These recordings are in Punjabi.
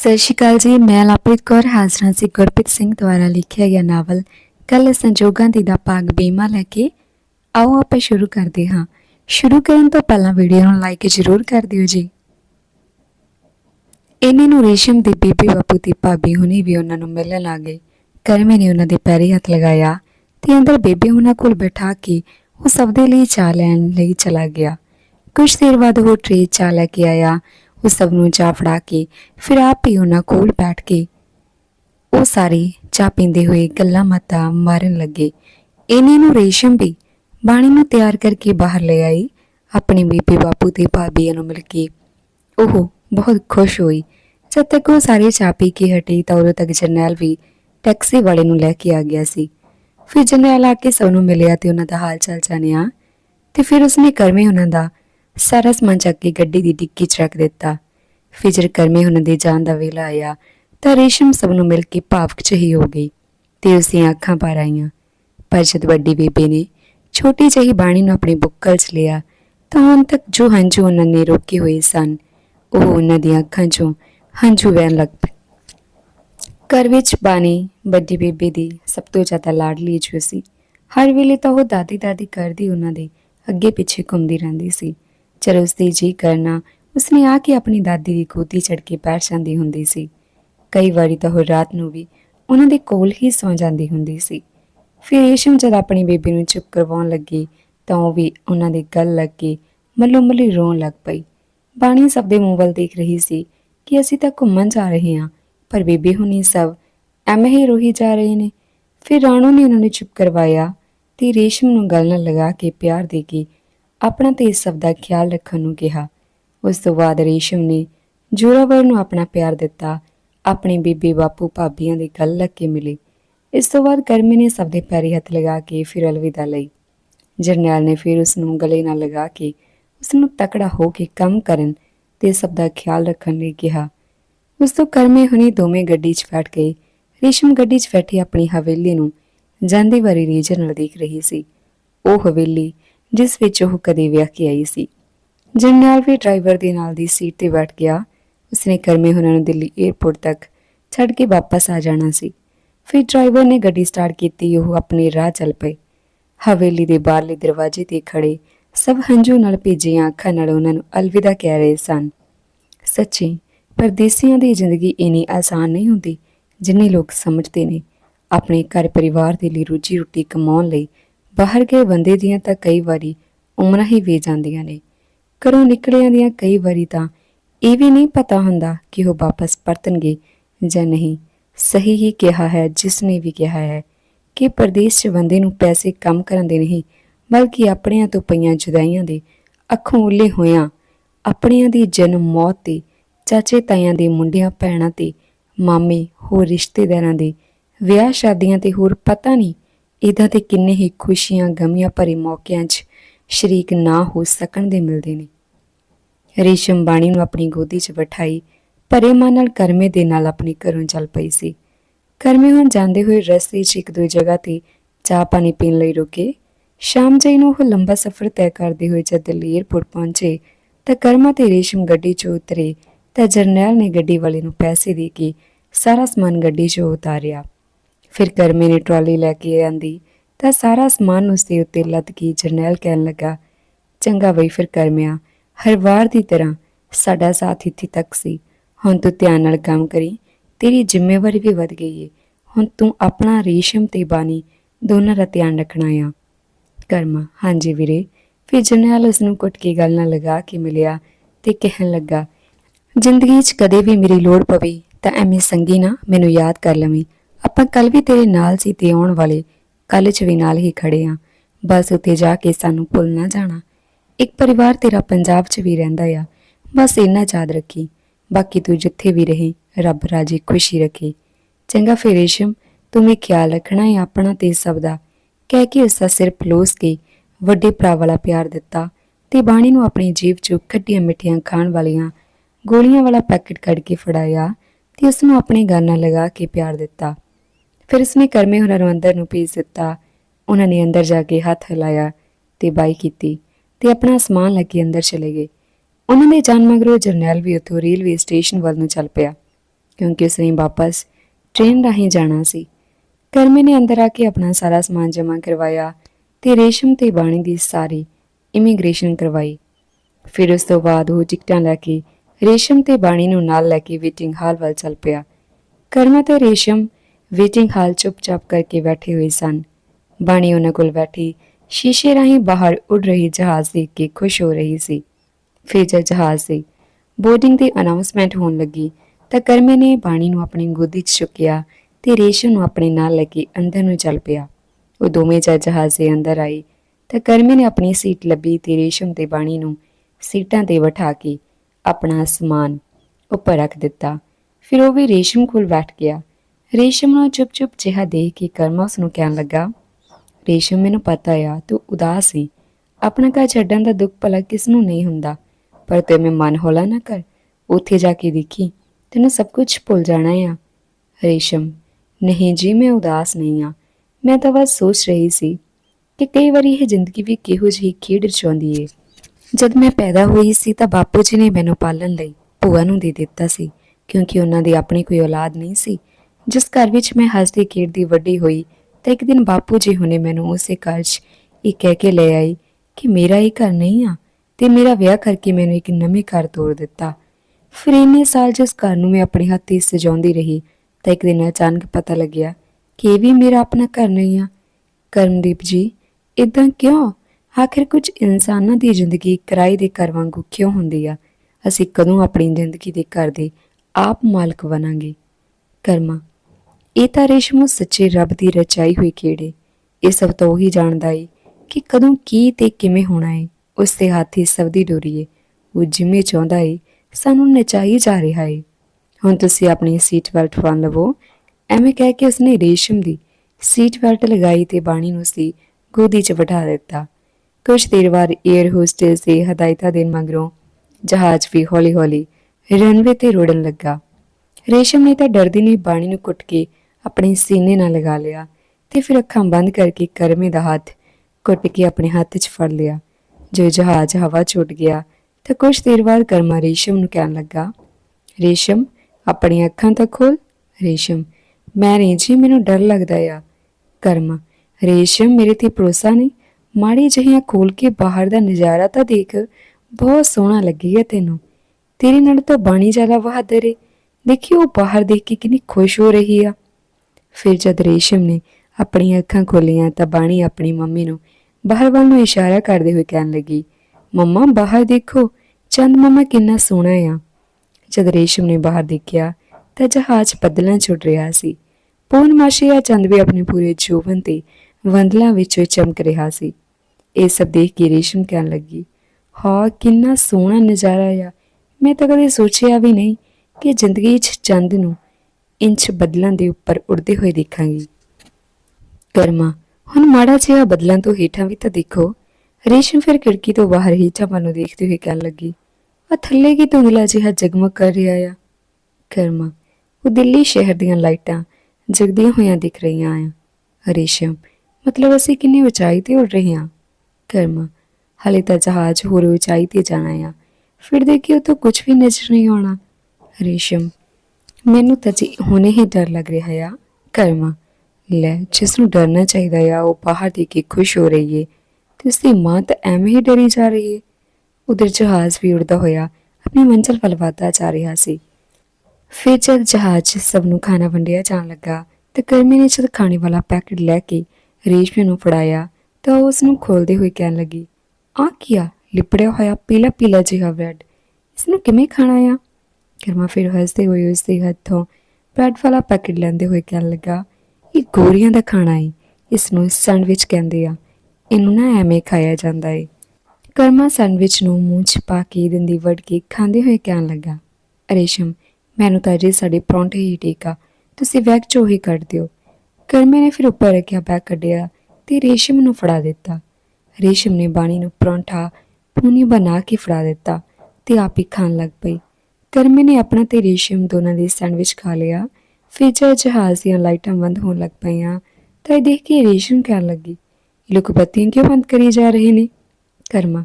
ਸਤਿ ਸ਼੍ਰੀ ਅਕਾਲ ਜੀ। ਮੈਂ ਲਾਪ੍ਰੀਤ ਕੌਰ, ਹਾਜ਼ਰਾਂ ਸੀ ਗੁਰਪ੍ਰੀਤ ਸਿੰਘ ਦੁਆਰਾ ਲਿਖਿਆ ਗਿਆ ਨਾਵਲ ਕੱਲ ਸੰਜੋਗਾਂ ਦੀ ਦਾ ਭਾਗ ਬੀਮਾ ਲੈ ਕੇ। ਆਓ ਆਪਾਂ ਸ਼ੁਰੂ ਕਰਦੇ ਹਾਂ। ਸ਼ੁਰੂ ਕਰਨ ਤੋਂ ਪਹਿਲਾਂ ਵੀਡੀਓ ਨੂੰ ਲਾਈਕ ਜ਼ਰੂਰ ਕਰ ਦਿਓ ਜੀ। ਇਹਨੇ ਨੂੰ ਰੇਸ਼ਮ ਦੀ ਬੀਬੀ ਬਾਪੂ ਦੀ ਭਾਬੀ ਹੁਣੀ ਵੀ ਉਹਨਾਂ ਨੂੰ ਮਿਲਣ ਆ ਗਏ। ਕਰਮੇ ਨੇ ਉਹਨਾਂ ਦੇ ਪੈਰੀ ਹੱਥ ਲਗਾਇਆ ਤੇ ਅੰਦਰ ਬੇਬੇ ਉਹਨਾਂ ਕੋਲ ਬਿਠਾ ਕੇ ਉਹ ਸਭ ਦੇ ਲਈ ਚਾਹ ਲੈਣ ਲਈ ਚਲਾ ਗਿਆ। ਕੁਝ ਦੇਰ ਬਾਅਦ ਉਹ ਟਰੇ ਚਾਹ ਲੈ ਕੇ ਆਇਆ। ਉਹ ਸਭ ਨੂੰ ਚਾਹ ਫੜਾ ਕੇ ਫਿਰ ਆਪ ਹੀ ਉਹਨਾਂ ਕੋਲ ਬੈਠ ਕੇ ਉਹ ਸਾਰੇ ਚਾਹ ਪੀਂਦੇ ਹੋਏ ਗੱਲਾਂ ਮਾਤਾਂ ਮਾਰਨ ਲੱਗੇ। ਇਹਨੇ ਨੂੰ ਰੇਸ਼ਮ ਵੀ ਬਾਣੀ ਨੂੰ ਤਿਆਰ ਕਰਕੇ ਬਾਹਰ ਲੈ ਆਈ, ਆਪਣੇ ਬੀਬੀ ਬਾਪੂ ਤੇ ਭਾਬੀ ਨੂੰ ਮਿਲ ਕੇ। ਉਹ ਬਹੁਤ ਖੁਸ਼ ਹੋਈ। ਜਦ ਤੱਕ ਉਹ ਸਾਰੇ ਚਾਹ ਪੀ ਕੇ ਹਟੀ ਤਾਂ ਉਦੋਂ ਤੱਕ ਜਰਨੈਲ ਵੀ ਟੈਕਸੀ ਵਾਲੇ ਨੂੰ ਲੈ ਕੇ ਆ ਗਿਆ ਸੀ। ਫਿਰ ਜਰਨੈਲ ਆ ਕੇ ਸਭ ਨੂੰ ਮਿਲਿਆ ਤੇ ਉਹਨਾਂ ਦਾ ਹਾਲ ਚਾਲ ਜਾਣਿਆ ਤੇ ਫਿਰ ਉਸਨੇ ਕਰਮੇ ਉਹਨਾਂ ਦਾ ਸਾਰਾ ਸਮਾਨ ਚੱਕ ਕੇ ਗੱਡੀ ਦੀ ਡਿੱਕੀ 'ਚ ਰੱਖ ਦਿੱਤਾ। ਫਿਰ ਜਦ ਕਰਮੇ ਉਹਨਾਂ ਦੇ ਜਾਣ ਦਾ ਵੇਲਾ ਆਇਆ, ਤਾਂ ਰੇਸ਼ਮ ਸਭ ਨੂੰ ਮਿਲ ਕੇ ਭਾਵਕ ਚ ਹੋ ਗਈ ਤੇ ਉਸਦੀਆਂ ਅੱਖਾਂ ਭਰ ਆਈਆਂ। ਪਰ ਜਦ ਵੱਡੀ ਬੇਬੇ ਨੇ ਛੋਟੀ ਜਿਹੀ ਬਾਣੀ ਨੂੰ ਆਪਣੀ ਬੁੱਕਲ 'ਚ ਲਿਆ, ਤਾਂ ਹੁਣ ਤੱਕ ਜੋ ਹੰਝੂ ਉਹਨਾਂ ਨੇ ਰੋਕੇ ਹੋਏ ਸਨ, ਉਹ ਉਹਨਾਂ ਦੀਆਂ ਅੱਖਾਂ 'ਚੋਂ ਹੰਝੂ ਵਹਿਣ ਲੱਗ ਪਏ। ਘਰ ਵਿੱਚ ਬਾਣੀ ਵੱਡੀ ਬੇਬੇ ਦੀ ਸਭ ਤੋਂ ਜ਼ਿਆਦਾ ਲਾਡਲੀ ਜੋ ਸੀ, ਹਰ ਵੇਲੇ ਤਾਂ ਉਹ ਦਾਦੀ ਦਾਦੀ ਕਰਦੀ ਉਹਨਾਂ ਦੇ ਅੱਗੇ ਪਿੱਛੇ ਘੁੰਮਦੀ ਰਹਿੰਦੀ ਸੀ। ਚਲ ਉਸਦੀ ਜੀ ਕਰਨਾ, ਉਸਨੇ ਆ ਕੇ ਆਪਣੀ ਦਾਦੀ ਦੀ ਗੋਦੀ ਚੜ ਕੇ ਬੈਠ ਜਾਂਦੀ ਹੁੰਦੀ ਸੀ। ਕਈ ਵਾਰੀ ਤਾਂ ਉਹ ਰਾਤ ਨੂੰ ਵੀ ਉਹਨਾਂ ਦੇ ਕੋਲ ਹੀ ਸੌਂ ਜਾਂਦੀ ਹੁੰਦੀ ਸੀ। ਫਿਰ ਰੇਸ਼ਮ ਜਦ ਆਪਣੀ ਬੇਬੀ ਨੂੰ ਚੁੱਪ ਕਰਵਾਉਣ ਲੱਗੀ, ਤਾਂ ਉਹ ਵੀ ਉਹਨਾਂ ਦੇ ਗੱਲ ਲੱਗ ਕੇ ਮੱਲੋ ਮੱਲੀ ਰੋਣ ਲੱਗ ਪਈ। ਬਾਣੀ ਸਭ ਦੇ ਮੂੰਹ ਵੱਲ ਦੇਖ ਰਹੀ ਸੀ ਕਿ ਅਸੀਂ ਤਾਂ ਘੁੰਮਣ ਜਾ ਰਹੇ ਹਾਂ, ਪਰ ਬੇਬੀ ਹੁਣੀ ਸਭ ਐਵੇਂ ਹੀ ਰੋਹੀ ਜਾ ਰਹੇ ਨੇ। ਫਿਰ ਰਾਣੋ ਨੇ ਉਹਨਾਂ ਨੂੰ ਚੁੱਪ ਕਰਵਾਇਆ ਤੇ ਰੇਸ਼ਮ ਨੂੰ ਗੱਲ ਨਾਲ ਲਗਾ ਕੇ ਪਿਆਰ ਦੇ ਕੇ ਆਪਣਾ ਤੇ ਇਸ ਸਭ ਦਾ ਖਿਆਲ ਰੱਖਣ ਨੂੰ ਕਿਹਾ। ਉਸ ਤੋਂ ਬਾਅਦ ਰੇਸ਼ਮ ਨੇ ਜੋਰਾਵਰ ਨੂੰ ਆਪਣਾ ਪਿਆਰ ਦਿੱਤਾ। ਆਪਣੀ ਬੀਬੀ ਬਾਪੂ ਭਾਬੀਆਂ ਦੇ ਗੱਲ ਲੱਗ ਕੇ ਮਿਲੀ। ਇਸ ਤੋਂ ਬਾਅਦ ਕਰਮੀ ਨੇ ਸਭ ਦੇ ਪੈਰੀ ਹੱਥ ਲਗਾ ਕੇ ਫਿਰ ਅਲਵਿਦਾ ਲਈ। ਜਰਨੈਲ ਨੇ ਫਿਰ ਉਸ ਨੂੰ ਗਲੇ ਨਾਲ ਲਗਾ ਕੇ ਉਸ ਨੂੰ ਤਕੜਾ ਹੋ ਕੇ ਕੰਮ ਕਰਨ ਤੇ ਸਭ ਦਾ ਖਿਆਲ ਰੱਖਣ ਲਈ ਕਿਹਾ। ਉਸ ਤੋਂ ਕਰਮੇ ਹੁਣੀ ਦੋਵੇਂ ਗੱਡੀ 'ਚ ਬੈਠ ਗਏ। ਰੇਸ਼ਮ ਗੱਡੀ 'ਚ ਬੈਠੀ ਆਪਣੀ ਹਵੇਲੀ ਨੂੰ ਜਾਂਦੀ ਵਾਰੀ ਰੀਜਨ ਨਾਲ ਦੇਖ ਰਹੀ ਸੀ। ਉਹ ਹਵੇਲੀ ਜਿਸ ਵਿੱਚ ਉਹ ਕਦੇ ਵਿਆਹ ਕੇ ਆਈ ਸੀ। ਜਰਨੈਲ ਵੀ ਡਰਾਈਵਰ ਦੇ ਨਾਲ ਦੀ ਸੀਟ ਤੇ ਬੈਠ ਗਿਆ, ਉਸਨੇ ਕਰਮੇ ਹੁਣਾਂ ਨੂੰ ਦਿੱਲੀ 에ਅਰਪੋਰਟ ਤੱਕ ਛੱਡ ਕੇ ਵਾਪਸ ਆ ਜਾਣਾ ਸੀ। ਫਿਰ ਡਰਾਈਵਰ ਨੇ ਗੱਡੀ ਸਟਾਰਟ ਕੀਤੀ, ਉਹ ਆਪਣੇ ਰਾਹ ਚੱਲ ਪਏ। ਹਵੇਲੀ ਦੇ ਬਾਹਰਲੇ ਦਰਵਾਜ਼ੇ ਤੇ ਖੜੇ ਸਭ ਹੰਝੂ ਨਾਲ ਭੇਜੀਆਂ ਅੱਖਾਂ ਨਾਲ ਉਹਨਾਂ ਨੂੰ ਅਲਵਿਦਾ ਕਹਿ ਰਹੇ ਸਨ, ਸੱਚੀ, ਪਰਦੇਸੀਆਂ ਦੀ ਜ਼ਿੰਦਗੀ ਇਨੀ ਆਸਾਨ ਨਹੀਂ ਹੁੰਦੀ ਜਿੰਨੇ ਲੋਕ ਸਮਝਦੇ ਨੇ ਆਪਣੇ ਘਰ ਪਰਿਵਾਰ ਦੇ ਲਈ ਰੋਜੀ ਰੋਟੀ ਕਮਾਉਣ ਲਈ ਬਾਹਰ ਗਏ ਬੰਦੇ ਦੀਆਂ ਤਾਂ ਕਈ ਵਾਰੀ ਉਮਰਾਂ ਹੀ ਵੇ ਜਾਂਦੀਆਂ ਨੇ। ਘਰੋਂ ਨਿਕਲਿਆਂ ਦੀਆਂ ਕਈ ਵਾਰੀ ਤਾਂ ਇਹ ਵੀ ਨਹੀਂ ਪਤਾ ਹੁੰਦਾ ਕਿ ਉਹ ਵਾਪਸ ਪਰਤਣਗੇ ਜਾਂ ਨਹੀਂ। ਸਹੀ ਹੀ ਕਿਹਾ ਹੈ, ਜਿਸ ਨੇ ਵੀ ਕਿਹਾ ਹੈ ਕਿ ਪਰਦੇਸ 'ਚ ਬੰਦੇ ਨੂੰ ਪੈਸੇ ਕੰਮ ਕਰਨ ਦੇ ਨਹੀਂ, ਬਲਕਿ ਆਪਣਿਆਂ ਤੋਂ ਪਈਆਂ ਜੁਦਾਈਆਂ ਦੇ ਅੱਖੋਂ ਉੱਲੇ ਹੋਇਆਂ, ਆਪਣਿਆਂ ਦੀ ਜਨਮ ਮੌਤ ਤੇ, ਚਾਚੇ ਤਾਇਆਂ ਦੇ ਮੁੰਡਿਆਂ ਭੈਣਾਂ ਤੇ, ਮਾਮੇ ਹੋਰ ਰਿਸ਼ਤੇਦਾਰਾਂ ਦੇ ਵਿਆਹ ਸ਼ਾਦੀਆਂ ਤੇ ਹੋਰ ਪਤਾ ਨਹੀਂ ਇਦਾਂ ਤੇ ਕਿੰਨੇ ਹੀ ਖੁਸ਼ੀਆਂ ਗਮੀਆਂ ਭਰੇ ਮੌਕਿਆਂ 'ਚ ਸ਼ਰੀਕ ਨਾ ਹੋ ਸਕਣ ਦੇ ਮਿਲਦੇ ਨੇ। ਰੇਸ਼ਮ ਬਾਣੀ ਨੂੰ ਆਪਣੀ ਗੋਦੀ 'ਚ ਬਿਠਾਈ ਭਰੇ ਮਨ ਨਾਲ ਕਰਮੇ ਦੇ ਨਾਲ ਆਪਣੇ ਘਰੋਂ ਚੱਲ ਪਈ ਸੀ। ਕਰਮੇ ਹੁਣ ਜਾਂਦੇ ਹੋਏ ਰਸਤੇ 'ਚ ਇੱਕ ਦੋ ਜਗ੍ਹਾ ਤੇ ਚਾਹ ਪਾਣੀ ਪੀਣ ਲਈ ਰੁਕੇ। ਸ਼ਾਮ ਜਈ ਨੂੰ ਉਹ ਲੰਬਾ ਸਫ਼ਰ ਤੈਅ ਕਰਦੇ ਹੋਏ ਜਦ ਦਿੱਲੀ ਪਹੁੰਚੇ ਤਾਂ ਕਰਮਾ ਤੇ ਰੇਸ਼ਮ ਗੱਡੀ 'ਚੋਂ ਉਤਰੇ ਤਾਂ ਜਰਨੈਲ ਨੇ ਗੱਡੀ ਵਾਲੇ ਨੂੰ ਪੈਸੇ ਦੇ ਕੇ ਸਾਰਾ ਸਮਾਨ ਗੱਡੀ 'ਚੋਂ ਉਤਾਰਿਆ। ਫਿਰ ਕਰਮੇ ਨੇ ਟਰਾਲੀ ਲੈ ਕੇ ਆਂਦੀ, ਤਾਂ ਸਾਰਾ ਸਮਾਨ ਉਸ ਦੇ ਉੱਤੇ ਲੱਦ ਕੇ ਜਰਨੈਲ ਕਹਿਣ ਲੱਗਾ, ਚੰਗਾ ਬਈ ਫਿਰ ਕਰਮਿਆ ਹਰ ਵਾਰ ਦੀ ਤਰ੍ਹਾਂ ਸਾਡਾ ਸਾਥ ਇੱਥੇ ਤੱਕ ਸੀ। ਹੁਣ ਤੂੰ ਧਿਆਨ ਨਾਲ ਕੰਮ ਕਰੀ, ਤੇਰੀ ਜ਼ਿੰਮੇਵਾਰੀ ਵੀ ਵੱਧ ਗਈ ਏ। ਹੁਣ ਤੂੰ ਆਪਣਾ ਰੇਸ਼ਮ ਤੇ ਬਾਣੀ ਦੋਨਾਂ ਦਾ ਧਿਆਨ ਰੱਖਣਾ ਆ। ਕਰਮਾ, ਹਾਂਜੀ ਵੀਰੇ। ਫਿਰ ਜਰਨੈਲ ਉਸ ਨੂੰ ਕੁੱਟ ਕੇ ਗੱਲ ਨਾਲ ਲਗਾ ਕੇ ਮਿਲਿਆ ਤੇ ਕਹਿਣ ਲੱਗਾ, ਜ਼ਿੰਦਗੀ 'ਚ ਕਦੇ ਵੀ ਮੇਰੀ ਲੋੜ ਪਵੇ ਤਾਂ ਐਵੇਂ ਸੰਗੀ ਨਾ ਮੈਨੂੰ ਯਾਦ ਕਰ ਲਵੀਂ। ਆਪਾਂ ਕੱਲ ਵੀ ਤੇਰੇ ਨਾਲ ਸੀ ਤੇ ਆਉਣ ਵਾਲੇ ਕੱਲ 'ਚ ਵੀ ਨਾਲ ਹੀ ਖੜੇ ਆ। ਬਸ ਉੱਥੇ ਜਾ ਕੇ ਸਾਨੂੰ ਭੁੱਲ ਨਾ ਜਾਣਾ। ਇੱਕ ਪਰਿਵਾਰ ਤੇਰਾ ਪੰਜਾਬ 'ਚ ਵੀ ਰਹਿੰਦਾ ਆ। ਬਸ ਇੰਨਾ ਯਾਦ ਰੱਖੀ। ਬਾਕੀ ਤੂੰ ਜਿੱਥੇ ਵੀ ਰਹੇ, ਰੱਬ ਰਾਜੀ ਖੁਸ਼ੀ ਰੱਖੀ। ਚੰਗਾ ਫਿਰ ਰੇਸ਼ਮ, ਤੂੰ ਵੀ ਖਿਆਲ ਰੱਖਣਾ ਹੈ ਆਪਣਾ ਤੇ ਸਭ ਦਾ। ਕਹਿ ਕੇ ਉਸ ਦਾ ਸਿਰ ਪਲੋਸ ਕੇ ਵੱਡੇ ਭਰਾ ਵਾਲਾ ਪਿਆਰ ਦਿੱਤਾ ਤੇ ਬਾਣੀ ਨੂੰ ਆਪਣੀ ਜੀਭ 'ਚੋਂ ਖੱਟੀਆਂ ਮਿੱਠੀਆਂ ਖਾਣ ਵਾਲੀਆਂ ਗੋਲੀਆਂ ਵਾਲਾ ਪੈਕਟ ਕੱਢ ਕੇ ਫੜਾਇਆ ਤੇ ਉਸ ਨੂੰ ਆਪਣੇ ਗਾਨਾ ਲਗਾ ਕੇ ਪਿਆਰ ਦਿੱਤਾ। ਫਿਰ ਉਸਨੇ ਕਰਮੇ ਉਹਨਾਂ ਨੂੰ ਅੰਦਰ ਨੂੰ ਭੇਜ ਦਿੱਤਾ। ਉਹਨਾਂ ਨੇ ਅੰਦਰ ਜਾ ਕੇ ਹੱਥ ਹਿਲਾਇਆ ਤੇ ਬਾਈ ਕੀਤੀ ਤੇ ਆਪਣਾ ਸਮਾਨ ਲੈ ਕੇ ਅੰਦਰ ਚਲੇ ਗਏ। ਉਹਨਾਂ ਦੇ ਜਾਣ ਮਗਰੋਂ ਜਰਨੈਲ ਵੀ ਉੱਥੋਂ ਰੇਲਵੇ ਸਟੇਸ਼ਨ ਵੱਲ ਨੂੰ ਚੱਲ ਪਿਆ, ਕਿਉਂਕਿ ਉਸਨੇ ਵਾਪਸ ਟ੍ਰੇਨ ਰਾਹੀਂ ਜਾਣਾ ਸੀ। ਕਰਮੇ ਨੇ ਅੰਦਰ ਆ ਕੇ ਆਪਣਾ ਸਾਰਾ ਸਮਾਨ ਜਮ੍ਹਾਂ ਕਰਵਾਇਆ ਤੇ ਰੇਸ਼ਮ ਤੇ ਬਾਣੀ ਦੀ ਸਾਰੀ ਇਮੀਗ੍ਰੇਸ਼ਨ ਕਰਵਾਈ। ਫਿਰ ਉਸ ਤੋਂ ਬਾਅਦ ਉਹ ਟਿਕਟਾਂ ਲੈ ਕੇ ਰੇਸ਼ਮ ਤੇ ਬਾਣੀ ਨੂੰ ਨਾਲ ਲੈ ਕੇ ਵੇਟਿੰਗ ਹਾਲ ਵੱਲ ਚੱਲ ਪਿਆ। ਕਰਮਾ ਤੇ ਰੇਸ਼ਮ ਵੇਟਿੰਗ ਹਾਲ ਚੁੱਪਚਾਪ ਕਰਕੇ ਬੈਠੇ ਹੋਏ ਸਨ। ਬਾਣੀ ਉਹਨਾਂ ਕੋਲ ਬੈਠੀ, ਸ਼ੀਸ਼ੇ ਰਾਹੀਂ ਬਾਹਰ ਉੱਡ ਰਹੀ ਜਹਾਜ਼ ਦੇਖ ਕੇ ਖੁਸ਼ ਹੋ ਰਹੀ ਸੀ। ਫਿਰ ਜਦ ਜਹਾਜ਼ ਦੀ ਬੋਰਡਿੰਗ ਦੀ ਅਨਾਉਂਸਮੈਂਟ ਹੋਣ ਲੱਗੀ ਤਾਂ ਕਰਮੇ ਨੇ ਬਾਣੀ ਨੂੰ ਆਪਣੀ ਗੋਦੀ 'ਚ ਚੁੱਕਿਆ ਤੇ ਰੇਸ਼ਮ ਨੂੰ ਆਪਣੇ ਨਾਲ ਲੈ ਕੇ ਅੰਦਰ ਨੂੰ ਚੱਲ ਪਿਆ। ਉਹ ਦੋਵੇਂ ਜਹਾਜ਼ ਦੇ ਅੰਦਰ ਆਏ ਤਾਂ ਕਰਮੇ ਨੇ ਆਪਣੀ ਸੀਟ ਲੱਭੀ ਤੇ ਰੇਸ਼ਮ ਤੇ ਬਾਣੀ ਨੂੰ ਸੀਟਾਂ ਤੇ ਬਿਠਾ ਕੇ ਆਪਣਾ ਸਮਾਨ ਉੱਪਰ ਰੱਖ ਦਿੱਤਾ। ਫਿਰ ਉਹ ਵੀ ਰੇਸ਼ਮ ਕੋਲ ਬੈਠ ਗਿਆ। ਰੇਸ਼ਮ ਨੂੰ ਚੁੱਪ-ਚੁੱਪ ਜਿਹਾ ਦੇਖ ਕੇ ਕਰਮਾ ਉਸ ਨੂੰ ਕਹਿਣ ਲੱਗਾ, ਰੇਸ਼ਮ, ਮੈਨੂੰ ਪਤਾ ਆ, ਤੂੰ ਉਦਾਸ ਸੀ ਆਪਣਾ ਘਰ ਛੱਡਣ ਦਾ ਦੁੱਖ ਭਲਾ ਕਿਸ ਨੂੰ ਨਹੀਂ ਹੁੰਦਾ? ਪਰ ਤੇ ਮੈਂ ਮਨ ਹੌਲਾ ਨਾ ਕਰ। ਉੱਥੇ ਜਾ ਕੇ ਦੇਖੀ, ਤੈਨੂੰ ਸਭ ਕੁਝ ਭੁੱਲ ਜਾਣਾ ਆ। ਰੇਸ਼ਮ, ਨਹੀਂ ਜੀ, ਮੈਂ ਉਦਾਸ ਨਹੀਂ ਆ। ਮੈਂ ਤਾਂ ਬਸ ਸੋਚ ਰਹੀ ਸੀ ਕਿ ਕਈ ਵਾਰੀ ਇਹ ਜ਼ਿੰਦਗੀ ਵੀ ਕਿਹੋ ਜਿਹੀ ਖੇਡ ਰਚਾਉਂਦੀ ਏ। ਜਦ ਮੈਂ ਪੈਦਾ ਹੋਈ ਸੀ ਤਾਂ ਬਾਪੂ ਜੀ ਨੇ ਮੈਨੂੰ ਪਾਲਣ ਲਈ ਭੂਆ ਨੂੰ ਦੇ ਦਿੱਤਾ ਸੀ, ਕਿਉਂਕਿ ਉਹਨਾਂ ਦੀ ਆਪਣੀ ਕੋਈ ਔਲਾਦ ਨਹੀਂ ਸੀ। ਜਿਸ ਘਰ ਵਿੱਚ ਮੈਂ ਹੱਸਦੀ ਖੇਡਦੀ ਵੱਡੀ ਹੋਈ, ਤਾਂ ਇੱਕ ਦਿਨ ਬਾਪੂ ਜੀ ਹੁਣੇ ਮੈਨੂੰ ਉਸੇ ਘਰ 'ਚ ਇਹ ਕਹਿ ਕੇ ਲੈ ਆਈ ਕਿ ਮੇਰਾ ਇਹ ਘਰ ਨਹੀਂ ਆ ਤੇ ਮੇਰਾ ਵਿਆਹ ਕਰਕੇ ਮੈਨੂੰ ਇੱਕ ਨਵੇਂ ਘਰ ਤੋੜ ਦਿੱਤਾ। ਫਿਰ ਇੰਨੇ ਸਾਲ ਜਿਸ ਘਰ ਨੂੰ ਮੈਂ ਆਪਣੇ ਹੱਥੀਂ ਸਜਾਉਂਦੀ ਰਹੀ, ਤਾਂ ਇੱਕ ਦਿਨ ਅਚਾਨਕ ਪਤਾ ਲੱਗਿਆ ਕਿ ਇਹ ਵੀ ਮੇਰਾ ਆਪਣਾ ਘਰ ਨਹੀਂ ਆ। ਕਰਮਦੀਪ ਜੀ ਇਦਾਂ ਕਿਉਂ? ਆਖਿਰ ਕੁਝ ਇਨਸਾਨਾਂ ਦੀ ਜ਼ਿੰਦਗੀ ਕਿਰਾਏ ਦੇ ਘਰ ਵਾਂਗੂ ਕਿਉਂ ਹੁੰਦੀ ਆ? ਅਸੀਂ ਕਦੋਂ ਆਪਣੀ ਜ਼ਿੰਦਗੀ ਦੇ ਘਰ ਦੇ ਆਪ ਮਾਲਕ ਬਣਾਂਗੇ? ਕਰਮਾ ਇਹ ਤਾਂ ਰੇਸ਼ਮੋ ਸੱਚੇ ਰੱਬ ਦੀ ਰਚਾਈ ਹੋਈ ਖੇੜੇ ਇਹ ਸਭ ਤਾਂ ਉਹੀ ਜਾਣਦਾ ਏ ਕਿ ਕਦੋਂ ਕੀ ਤੇ ਕਿਵੇਂ ਹੋਣਾ ਏ। ਉਸ ਦੇ ਹੱਥ ਹੀ ਸਭ ਦੀ ਡੋਰੀ ਏ। ਉਹ ਜਿਵੇਂ ਚਾਹੁੰਦਾ ਏ, ਸਾਨੂੰ ਨਚਾਈ ਜਾ ਰਿਹਾ ਏ। ਹੁਣ ਤੁਸੀਂ ਆਪਣੀ ਸੀਟ ਬੈਲਟ ਫੜ ਲਵੋ। ਐਵੇਂ ਕਹਿ ਕੇ ਉਸਨੇ ਰੇਸ਼ਮ ਦੀ ਸੀਟ ਬੈਲਟ ਲਗਾਈ ਤੇ ਬਾਣੀ ਨੂੰ ਸੀ ਗੋਦੀ 'ਚ ਬਿਠਾ ਦਿੱਤਾ। ਕੁਝ ਦੇਰ ਬਾਅਦ 에ਅਰ ਹੋਸਟੈਸ ਦੇ ਹਦਾਇਤਾਂ ਦੇਣ ਮਗਰੋਂ ਜਹਾਜ਼ ਵੀ ਹੌਲੀ-ਹੌਲੀ ਰਨਵੇ ਤੇ ਰੋੜਨ ਲੱਗਾ। ਰੇਸ਼ਮ ਨੇ ਤਾਂ ਡਰਦੀ ਨੇ ਬਾਣੀ ਨੂੰ ਕੁੱਟ ਕੇ ਆਪਣੇ ਸੀਨੇ ਨਾਲ ਲਗਾ ਲਿਆ ਤੇ ਫਿਰ ਅੱਖਾਂ ਬੰਦ ਕਰਕੇ ਕਰਮੇ ਦਾ ਹੱਥ ਕੁੱਟ ਕੇ ਆਪਣੇ ਹੱਥ 'ਚ ਫੜ ਲਿਆ। ਜੋ ਜਹਾਜ਼ ਹਵਾ 'ਚ ਉੱਡ ਗਿਆ ਤਾਂ ਕੁਝ ਦੇਰ ਬਾਅਦ ਕਰਮਾ ਰੇਸ਼ਮ ਨੂੰ ਕਹਿਣ ਲੱਗਾ, ਰੇਸ਼ਮ, ਆਪਣੀਆਂ ਅੱਖਾਂ ਤਾਂ ਖੋਲ ਰੇਸ਼ਮ, ਮੈਂ ਨਹੀਂ ਜੀ ਮੈਨੂੰ ਡਰ ਲੱਗਦਾ ਆ। ਕਰਮਾ, ਰੇਸ਼ਮ, ਮੇਰੇ ਤੇ ਭਰੋਸਾ ਨਹੀਂ। ਮਾੜੀ ਜਹੀਆਂ ਖੋਲ ਕੇ ਬਾਹਰ ਦਾ ਨਜ਼ਾਰਾ ਤਾਂ ਦੇਖ, ਬਹੁਤ ਸੋਹਣਾ ਲੱਗੇਗਾ ਤੈਨੂੰ। ਤੇਰੇ ਨਾਲ ਤਾਂ ਬਾਣੀ ਜ਼ਿਆਦਾ ਬਹਾਦਰ ਏ। ਦੇਖੀ, ਉਹ ਬਾਹਰ ਦੇਖ ਕੇ ਕਿੰਨੀ ਖੁਸ਼ ਹੋ ਰਹੀ ਆ। ਫਿਰ ਜਦ ਰੇਸ਼ਮ ਨੇ ਆਪਣੀਆਂ ਅੱਖਾਂ ਖੋਲੀਆਂ ਤਾਂ ਬਾਣੀ ਆਪਣੀ ਮੰਮੀ ਨੂੰ ਬਾਹਰ ਵੱਲ ਨੂੰ ਇਸ਼ਾਰਾ ਕਰਦੇ ਹੋਏ ਕਹਿਣ ਲੱਗੀ, ਮੰਮਾ, ਬਾਹਰ ਦੇਖੋ, ਚੰਦ ਮੰਮਾ ਕਿੰਨਾ ਸੋਹਣਾ ਆ। ਜਦ ਰੇਸ਼ਮ ਨੇ ਬਾਹਰ ਦੇਖਿਆ ਤਾਂ ਜਹਾਜ਼ ਬੱਦਲਾਂ ਛੁੱਟ ਰਿਹਾ ਸੀ। ਪੂਰਨਮਾਸ਼ੀ ਆ ਚੰਦ ਵੀ ਆਪਣੇ ਪੂਰੇ ਜੋਵਨ ਤੇ ਵੰਦਲਾਂ ਵਿੱਚੋਂ ਚਮਕ ਰਿਹਾ ਸੀ। ਇਹ ਸਭ ਦੇਖ ਕੇ ਰੇਸ਼ਮ ਕਹਿਣ ਲੱਗੀ, ਹਾਂ, ਕਿੰਨਾ ਸੋਹਣਾ ਨਜ਼ਾਰਾ ਆ। ਮੈਂ ਤਾਂ ਕਦੇ ਸੋਚਿਆ ਵੀ ਨਹੀਂ ਕਿ ਜ਼ਿੰਦਗੀ 'ਚ ਚੰਦ ਨੂੰ ਇੰਚ ਬਦਲਾਂ ਦੇ ਉੱਪਰ ਉੱਡਦੇ ਹੋਏ ਦੇਖਾਂਗੀ। ਕਰਮਾ, ਹੁਣ ਮਾੜਾ ਜਿਹਾ ਬਦਲਾਂ ਤੋਂ ਹੇਠਾਂ ਵੀ ਤਾਂ ਦੇਖੋ। ਰੇਸ਼ਮ ਫਿਰ ਖਿੜਕੀ ਤੋਂ ਬਾਹਰ ਹੀ ਚਮਨ ਨੂੰ ਦੇਖਦੇ ਹੋਏ ਕਹਿਣ ਲੱਗੀ, ਆ ਥੱਲੇ ਕੀ ਧੁੰਦਲਾ ਜਿਹਾ ਜਗਮਗ ਕਰ ਰਿਹਾ ਆ? ਕਰਮਾ, ਉਹ ਦਿੱਲੀ ਸ਼ਹਿਰ ਦੀਆਂ ਲਾਈਟਾਂ ਜਗਦੀਆਂ ਹੋਈਆਂ ਦਿਖ ਰਹੀਆਂ ਆ। ਰੇਸ਼ਮ, ਮਤਲਬ ਅਸੀਂ ਕਿੰਨੀ ਉਚਾਈ ਤੇ ਉੱਡ ਰਹੇ ਹਾਂ? ਕਰਮਾ, ਹਲੇ ਤਾਂ ਜਹਾਜ਼ ਹੋਰ ਉਚਾਈ ਤੇ ਜਾਣਾ ਆ। ਫਿਰ ਦੇਖਿਓ ਤਾਂ ਕੁਝ ਵੀ ਨਜ਼ਰ ਨਹੀਂ ਆਉਣਾ। ਰੇਸ਼ਮ ਮੈਨੂੰ ਤਾਂ ਜੀ ਹੁਣੇ ਹੀ ਡਰ ਲੱਗ ਰਿਹਾ ਆ। ਕਰਮਾ, ਲੈ ਜਿਸ ਨੂੰ ਡਰਨਾ ਚਾਹੀਦਾ ਆ, ਉਹ ਬਾਹਰ ਦੇ ਕੇ ਖੁਸ਼ ਹੋ ਰਹੀ ਏ ਤੇ ਉਸਦੀ ਮਾਂ ਤਾਂ ਐਵੇਂ ਹੀ ਡਰੀ ਜਾ ਰਹੀ ਏ। ਉਧਰ ਜਹਾਜ਼ ਵੀ ਉੜਦਾ ਹੋਇਆ, ਆਪਣੀ ਮੰਜ਼ਲ ਵੱਲ ਵਧਦਾ ਜਾ ਰਿਹਾ ਸੀ। ਫਿਰ ਜਦ ਜਹਾਜ਼ 'ਚ ਸਭ ਨੂੰ ਖਾਣਾ ਵੰਡਿਆ ਜਾਣ ਲੱਗਾ ਤੇ ਕਰਮੀ ਨੇ ਜਦ ਖਾਣੇ ਵਾਲਾ ਪੈਕੇਟ ਲੈ ਕੇ ਰੇਸ਼ਮੀ ਨੂੰ ਫੜਾਇਆ, ਤਾਂ ਉਹ ਉਸ ਨੂੰ ਖੋਲਦੇ ਹੋਏ ਕਹਿਣ ਲੱਗੀ ਆ? ਕੀਆ ਲਿਪੜਿਆ ਹੋਇਆ ਪੀਲਾ ਪੀਲਾ ਜਿਹਾ ਬ੍ਰੈਡ। ਇਸ ਨੂੰ ਕਿਵੇਂ ਖਾਣਾ ਆ? ਕਰਮਾ ਫਿਰ ਹੱਸਦੇ ਹੋਏ ਉਸ ਦੇ ਹੱਥੋਂ ਬ੍ਰੈਡ ਵਾਲਾ ਪੈਕੇਟ ਲੈਂਦੇ ਹੋਏ ਕਹਿਣ ਲੱਗਾ, ਇਹ ਗੋਰੀਆਂ ਦਾ ਖਾਣਾ ਹੈ ਇਸ ਨੂੰ ਸੈਂਡਵਿਚ ਕਹਿੰਦੇ ਆ। ਇਹਨੂੰ ਨਾ ਐਵੇਂ ਖਾਇਆ ਜਾਂਦਾ ਹੈ ਕਰਮਾ ਸੈਂਡਵਿਚ ਨੂੰ ਮੂੰਹ 'ਚ ਪਾ ਕੇ ਦੰਦੀ ਵੜ ਕੇ ਖਾਂਦੇ ਹੋਏ ਕਹਿਣ ਲੱਗਾ ਰੇਸ਼ਮ ਮੈਨੂੰ ਤਾਂ ਜੀ ਸਾਡੇ ਪਰੌਂਠੇ ਹੀ ਠੀਕ ਆ, ਤੁਸੀਂ ਬੈਗ ਚੋਂ ਹੀ ਕੱਢ ਦਿਓ। ਕਰਮੇ ਨੇ ਫਿਰ ਉੱਪਰ ਰੱਖਿਆ ਬੈਗ ਕੱਢਿਆ ਤੇ ਰੇਸ਼ਮ ਨੂੰ ਫੜਾ ਦਿੱਤਾ। ਰੇਸ਼ਮ ਨੇ ਬਾਣੀ ਨੂੰ ਪਰੌਂਠਾ ਪੂਨੀ ਬਣਾ ਕੇ ਫੜਾ ਦਿੱਤਾ ਤੇ ਆਪ ਹੀ ਖਾਣ ਲੱਗ ਪਈ। ਕਰਮੇ ਨੇ ਆਪਣਾ ਤੇ ਰੇਸ਼ਮ ਦੋਨਾਂ ਦੇ ਸੈਂਡਵਿਚ ਖਾ ਲਿਆ। ਫਿਰ ਜਦ ਜਹਾਜ਼ ਦੀਆਂ ਲਾਈਟਾਂ ਬੰਦ ਹੋਣ ਲੱਗ ਪਈਆਂ। ਤਾਂ ਇਹ ਦੇਖ ਕੇ ਰੇਸ਼ਮ ਕਹਿਣ ਲੱਗੀ ਲੋਕ ਬੱਤੀਆਂ ਕਿਉਂ ਬੰਦ ਕਰੀ ਜਾ ਰਹੇ ਨੇ? ਕਰਮਾ,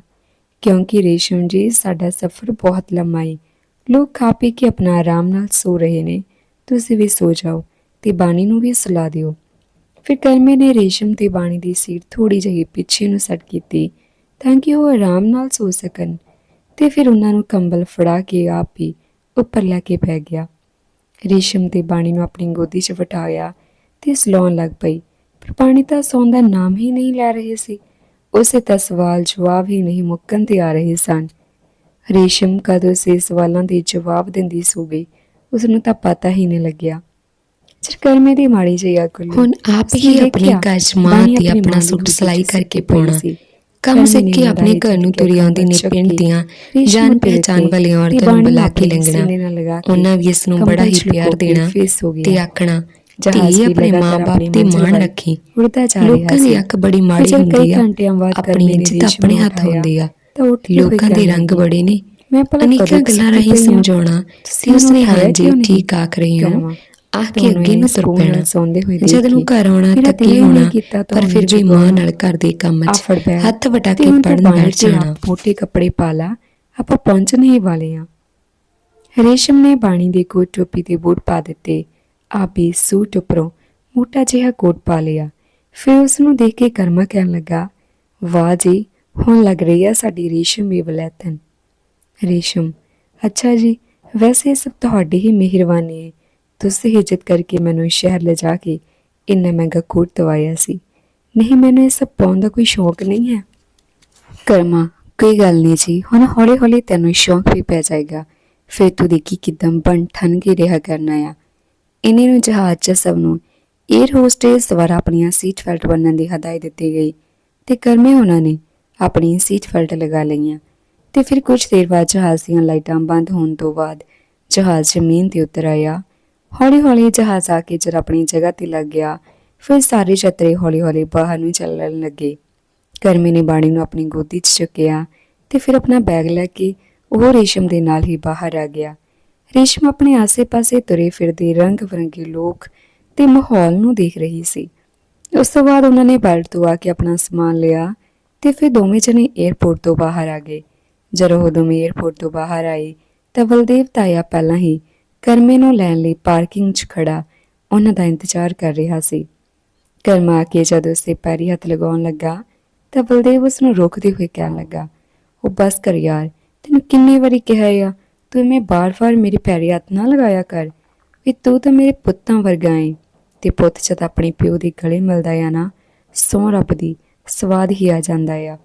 ਕਿਉਂਕਿ ਰੇਸ਼ਮ ਜੀ, ਸਾਡਾ ਸਫ਼ਰ ਬਹੁਤ ਲੰਮਾ ਹੈ ਲੋਕ ਖਾ ਪੀ ਕੇ ਆਪਣਾ ਆਰਾਮ ਨਾਲ ਸੋ ਰਹੇ ਨੇ। ਤੁਸੀਂ ਵੀ ਸੋ ਜਾਓ ਤੇ ਬਾਣੀ ਨੂੰ ਵੀ ਸੁਲਾ ਦਿਓ। ਫਿਰ ਕਰਮੇ ਨੇ ਰੇਸ਼ਮ ਤੇ ਬਾਣੀ ਦੀ ਸੀਟ ਥੋੜੀ ਜਿਹੀ ਪਿੱਛੇ ਨੂੰ ਸੈੱਟ ਕੀਤੀ ਤਾਂ ਕਿ ਉਹ ਆਰਾਮ ਨਾਲ ਸੋ ਸਕਣ। ਤੇ ਫਿਰ ਉਹਨਾਂ ਨੂੰ ਕੰਬਲ ਫੜਾ ਕੇ ਆਪ ਹੀ ਉੱਪਰ ਲੈ ਕੇ ਪੈ ਗਿਆ। ਰੇਸ਼ਮ ਤੇ ਬਾਣੀ ਨੂੰ ਆਪਣੀ ਗੋਦੀ 'ਚ ਵਟਾਇਆ ਤੇ ਸਲਾਉਣ ਲੱਗ ਪਈ। ਪਰ ਬਾਣੀ ਤਾਂ ਸੌਣ ਦਾ ਨਾਮ ਹੀ ਨਹੀਂ ਲੈ ਰਹੇ ਸੀ। ਉਸੇ ਤਾਂ ਸਵਾਲ ਜਵਾਬ ਹੀ ਨਹੀਂ ਮੁੱਕਣ ਤੇ ਆ ਰਹੇ ਸਨ। ਰੇਸ਼ਮ ਕਦੋਂ ਸੇ ਸਵਾਲਾਂ ਦੇ ਜਵਾਬ ਦਿੰਦੀ ਸੋ ਗਈ ਉਸ ਨੂੰ ਤਾਂ ਪਤਾ ਹੀ ਨਹੀਂ ਲੱਗਿਆ। ਚਰਕਰਮੇ ਦੀ ਮਾੜੀ ਜਿਹੀ ਅੱਗ ਖੁੱਲੀ ਹੁਣ ਆਪ ਹੀ ਆਪਣੀ ਘਰ ਤੇ ਆਪਣੀ ਸੂਟ ਸਿਲਾਈ ਕਰਕੇ ਪਾਉਣਾ। ਕੰਮ ਸਿੱਖ ਕੇ ਆਪਣੇ ਘਰ ਨੂੰ ਤੁਰੀ ਆਉਂਦੀ ਨੇ ਪਿੰਡ ਦੀਆਂ ਜਾਣ ਤੇ ਵਾਲੀਆਂ ਔਰਤਾਂ ਨੂੰ ਬੁਲਾ ਕੇ ਲੰਘਣਾ ਉਹਨਾਂ ਵੀ ਇਸ ਨੂੰ ਬੜਾ ਹੀ ਪਿਆਰ ਦੇਣਾ। ਤੇ ਆਖਣਾ ਜਹਾਜ਼ ਆਪਣੇ ਆਪਣੀ ਤੇ ਮਾਣ ਰੱਖੀ ਉੜਦਾ ਜਾ ਰਿਹਾ ਲੋਕਾਂ ਦੀ। ਅੱਖ ਬੜੀ ਮਾੜੀ ਹੁੰਦੀ ਆ ਆਪਣੀ ਇੱਜ਼ਤ ਆਪਣੇ ਹੱਥ ਹੁੰਦੀ ਆ ਲੋਕਾਂ ਦੇ ਰੰਗ ਬੜੇ ਨੇ ਮੈਂ ਭਲਾ ਕਦੋਂ ਗੱਲਾਂ ਰਾਹੀਂ? ਸਮਝਾਉਣਾ ਤੁਸੀਂ ਉਸਨੇ ਹਾਂਜੀ? ਠੀਕ ਆਖ ਰਹੀ ਹੋ ਆਖ ਕੇ ਅੱਗੇ ਨੂੰ ਤੁਰ ਪੈਣਾ ਸੌਂਦੇ ਹੋਏ ਜਦ ਦੇਖ। ਨੂੰ ਕੇ ਘਰ ਆਉਣਾ ਮੇਰਾ ਤਾਂ ਦਿਲ ਕੀ ਹੀ ਹੋਣਾ ਪਰ ਫਿਰ ਵੀ। ਮਾਂ ਨਾਲ ਘਰ ਦੇ ਕੰਮ 'ਚ। ਹੱਥ ਵਟਾ ਕੇ ਪੜਨ ਬੈਠ ਜਾਣਾ ਮੋਟੇ ਕੱਪੜੇ ਪਾ ਲਾ। ਆਪਾਂ ਪਹੁੰਚਣ ਹੀ ਵਾਲੇ ਆ ਰੇਸ਼ਮ ਨੇ ਬਾਣੀ ਦੇ ਕੋਟ ਟੋਪੀ ਤੇ ਬੂਟ ਪਾ ਦਿੱਤੇ। ਆਪੇ ਸੂਟ ਉੱਪਰੋਂ ਮੋਟਾ ਜਿਹਾ ਕੋਟ ਪਾ ਲਿਆ। ਫਿਰ ਉਸ ਨੂੰ ਦੇਖ ਕੇ ਕਰਮਾ ਕਹਿਣ ਲੱਗਾ ਵਾਹ ਜੀ ਹੁਣ ਲੱਗ ਰਹੀ ਆ ਸਾਡੀ ਰੇਸ਼ਮ ਵੀ ਵਲੈਤਨ। ਰੇਸ਼ਮ ਅੱਛਾ ਜੀ ਵੈਸੇ ਸਭ ਤੁਹਾਡੀ ਹੀ ਮਿਹਰਬਾਨੀ ਹੈ ਤੁਸੀਂ ਇੱਜ਼ਤ ਕਰਕੇ ਮੈਨੂੰ ਸ਼ਹਿਰ ਲਿਜਾ ਕੇ ਇੰਨਾ ਮਹਿੰਗਾ ਕੋਟ ਦਵਾਇਆ ਸੀ। ਨਹੀਂ, ਮੈਨੂੰ ਇਹ ਸਭ ਪਾਉਣ ਦਾ ਕੋਈ ਸ਼ੌਕ ਨਹੀਂ ਹੈ। ਕਰਮਾ, ਕੋਈ ਗੱਲ ਨਹੀਂ ਜੀ। ਹੁਣ ਹੌਲੀ ਹੌਲੀ ਤੈਨੂੰ ਸ਼ੌਕ ਵੀ ਪੈ ਜਾਏਗਾ। ਫਿਰ ਤੂੰ ਦੇਖੀ ਕਿਦਾਂ ਬਣ ਠਨ ਕੇ ਰਿਹਾ ਕਰਨਾ ਆ ਇਹਨੇ ਨੂੰ ਜਹਾਜ਼ 'ਚ ਸਭ ਨੂੰ 에ਅਰ ਹੋਸਟੇਸ ਦੁਆਰਾ ਆਪਣੀਆਂ ਸੀਟ ਬੈਲਟ ਬੰਨਣ ਦੀ ਹਦਾਇਤ ਦਿੱਤੀ ਗਈ ਤੇ ਕਰਮੇ ਉਹਨਾਂ ਨੇ ਆਪਣੀ ਸੀਟ ਬੈਲਟ ਲਗਾ ਲਈਆਂ ਤੇ ਫਿਰ ਕੁਝ ਦੇਰ ਬਾਅਦ ਜਹਾਜ਼ ਦੀਆਂ ਲਾਈਟਾਂ ਬੰਦ ਹੋਣ ਤੋਂ ਬਾਅਦ ਜਹਾਜ਼ ਜ਼ਮੀਨ ਤੇ ਉਤਰ ਆਇਆ। ਹੌਲੀ ਹੌਲੀ ਜਹਾਜ਼ ਆ ਕੇ ਜਦ ਆਪਣੀ ਜਗ੍ਹਾ ਤੇ ਲੱਗ ਗਿਆ, ਫਿਰ ਸਾਰੇ ਛਤਰੇ ਹੌਲੀ ਹੌਲੀ ਬਾਹਰ ਨੂੰ ਚੱਲਣ ਲੱਗੇ। ਕਰਮੇ ਨੇ ਬਾਣੀ ਨੂੰ ਆਪਣੀ ਗੋਦੀ 'ਚ ਚੁੱਕਿਆ ਤੇ ਫਿਰ ਆਪਣਾ ਬੈਗ ਲੈ ਕੇ ਉਹ ਰੇਸ਼ਮ ਦੇ ਨਾਲ ਹੀ ਬਾਹਰ ਆ ਗਿਆ। ਰੇਸ਼ਮ ਆਪਣੇ ਆਸੇ-ਪਾਸੇ ਤੁਰੇ ਫਿਰਦੇ ਰੰਗ-ਬਰੰਗੇ ਲੋਕ ਤੇ ਮਾਹੌਲ ਨੂੰ ਦੇਖ ਰਹੀ ਸੀ। ਉਸ ਤੋਂ ਬਾਅਦ ਉਹਨਾਂ ਨੇ ਬੈਲਟ ਤੋਂ ਆ ਕੇ ਆਪਣਾ ਸਮਾਨ ਲਿਆ ਤੇ ਫਿਰ ਦੋਵੇਂ ਜਣੇ 에ਅਰਪੋਰਟ ਤੋਂ ਬਾਹਰ ਆ ਗਏ। ਜਦੋਂ ਉਹ ਦੋਵੇਂ 에ਅਰਪੋਰਟ ਤੋਂ ਬਾਹਰ ਆਏ ਤਾਂ ਬਲਦੇਵ ਤਾਇਆ ਪਹਿਲਾਂ ਹੀ ਕਰਮੇ ਨੂੰ ਲੈਣ ਲਈ ਪਾਰਕਿੰਗ 'ਚ ਖੜਾ, ਉਹਨਾਂ ਦਾ ਇੰਤਜ਼ਾਰ ਕਰ ਰਿਹਾ ਸੀ। ਕਰਮਾ ਆ ਕੇ ਜਦੋਂ ਉਸਦੇ ਪੈਰੀ ਹੱਥ ਲਗਾਉਣ ਲੱਗਾ, ਤਾਂ ਬਲਦੇਵ ਉਸ ਨੂੰ ਰੋਕਦੇ ਹੋਏ ਕਹਿਣ ਲੱਗਾ, ਉਹ ਬਸ ਕਰ ਯਾਰ, ਤੈਨੂੰ ਕਿੰਨੀ ਵਾਰੀ ਕਿਹਾ ਆ, ਤੂੰ ਮੈਂ ਬਾਰ-ਬਾਰ ਮੇਰੇ ਪੈਰੀ ਹੱਥ ਨਾ ਲਗਾਇਆ ਕਰ, ਵੀ ਤੂੰ ਤਾਂ ਮੇਰੇ ਪੁੱਤਾਂ ਵਰਗਾ ਏ। ਤੇ ਪੁੱਤ ਜਦ ਆਪਣੇ ਪਿਓ ਦੇ ਗਲੇ ਮਿਲਦਾ ਆ ਨਾ, ਸੌ ਰੱਬ ਦੀ ਸਵਾਦ ਹੀ ਆ ਜਾਂਦਾ ਆ।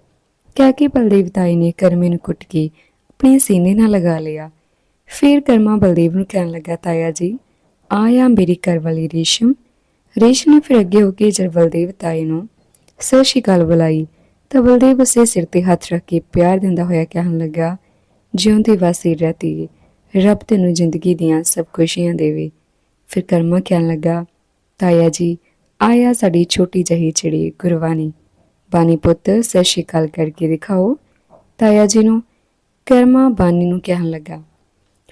ਕਹਿ ਕੇ ਬਲਦੇਵ ਤਾਈ ਨੇ ਕਰਮੇ ਨੂੰ ਕੁੱਟ ਕੇ ਆਪਣੇ ਸੀਨੇ ਨਾਲ ਲਗਾ ਲਿਆ। ਫਿਰ ਕਰਮਾ ਬਲਦੇਵ ਨੂੰ ਕਹਿਣ ਲੱਗਾ, ਤਾਇਆ ਜੀ ਆਇਆ ਮੇਰੀ ਘਰ ਵਾਲੀ ਰੇਸ਼ਮ। ਰੇਸ਼ਮ ਨੇ ਫਿਰ ਅੱਗੇ ਹੋ ਕੇ ਜਦ ਬਲਦੇਵ ਤਾਏ ਨੂੰ ਸਤਿ ਸ਼੍ਰੀ ਅਕਾਲ ਬੁਲਾਈ, ਤਾਂ ਬਲਦੇਵ ਉਸੇ ਸਿਰ ਤੇ ਹੱਥ ਰੱਖ ਕੇ ਪਿਆਰ ਦਿੰਦਾ ਹੋਇਆ ਕਹਿਣ ਲੱਗਾ, ਜਿਉਂਦੀ ਵਾਸੀ ਰਹਤੀ ਰੱਬ ਤੈਨੂੰ ਜ਼ਿੰਦਗੀ ਦੀਆਂ ਸਭ ਖੁਸ਼ੀਆਂ ਦੇਵੇ। ਫਿਰ ਕਰਮਾ ਕਹਿਣ ਲੱਗਾ, ਤਾਇਆ ਜੀ ਆਇਆ ਸਾਡੀ ਛੋਟੀ ਜਹੀ ਚਿੜੀ ਗੁਰਬਾਨੀ ਬਾਨੀ ਪੁੱਤ, ਸਤਿ ਸ਼੍ਰੀ ਅਕਾਲ ਕਰਕੇ ਦਿਖਾਓ। ਤਾਇਆ ਜੀ ਨੂੰ ਕਰਮਾ ਬਾਨੀ ਨੂੰ ਕਹਿਣ ਲੱਗਾ।